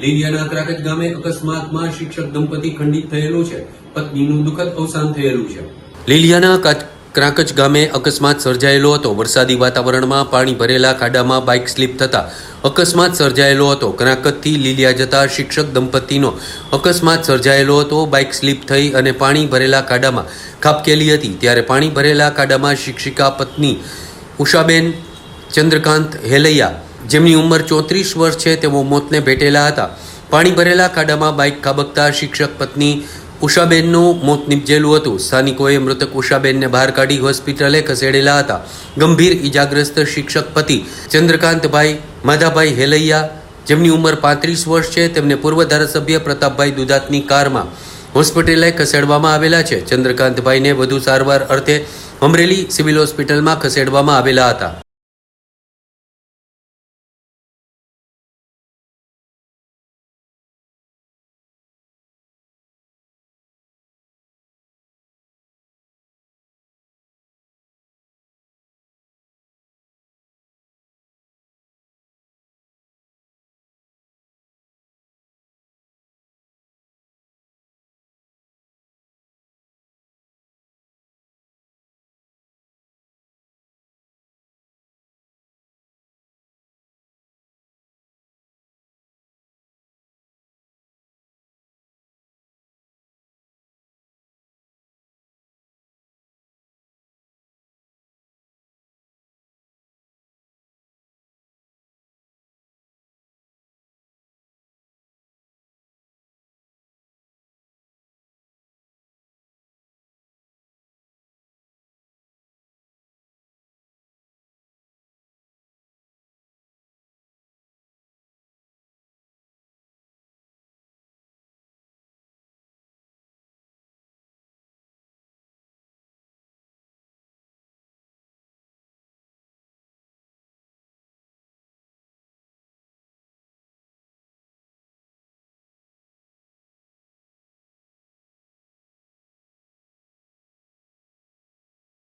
લીલિયાના ત્રાકજ ગામે અકસ્માતમાં શિક્ષક દંપતી ખંડિત થયેલું છે. પત્નીનું દુઃખદ અવસાન થયેલું છે. લીલિયાના ક્રાંકચ ગામે અકસ્માત સર્જાયેલો હતો. વરસાદી વાતાવરણમાં પાણી ભરેલા ખાડામાં બાઇક સ્લીપ થતા અકસ્માત સર્જાયેલો હતો. ક્રાંકચથી લીલિયા જતા શિક્ષક દંપતીનો અકસ્માત સર્જાયેલો હતો. બાઇક સ્લીપ થઈ અને પાણી ભરેલા ખાડામાં ખાબકેલી હતી. ત્યારે પાણી ભરેલા ખાડામાં શિક્ષિકા પત્ની ઉષાબેન ચંદ્રકાંત હેલૈયા જેમની ઉંમર ચોત્રીસ વર્ષ છે, તેઓ મોતને ભેટેલા હતા. પાણી ભરેલા ખાડામાં બાઇક ખાબકતા શિક્ષક પત્ની ઉષાબેનનું મોત નિપજેલું હતું. સ્થાનિકોએ મૃતક ઉષાબેનને બહાર કાઢી હોસ્પિટલે ખસેડેલા હતા. ગંભીર ઈજાગ્રસ્ત શિક્ષક પતિ ચંદ્રકાંતભાઈ માધાભાઈ હેલૈયા, જેમની ઉંમર પાંત્રીસ વર્ષ છે, તેમને પૂર્વ ધારાસભ્ય પ્રતાપભાઈ દુધાતની કારમાં હોસ્પિટલે ખસેડવામાં આવેલા છે. ચંદ્રકાંતભાઈને વધુ સારવાર અર્થે અમરેલી સિવિલ હોસ્પિટલમાં ખસેડવામાં આવેલા હતા.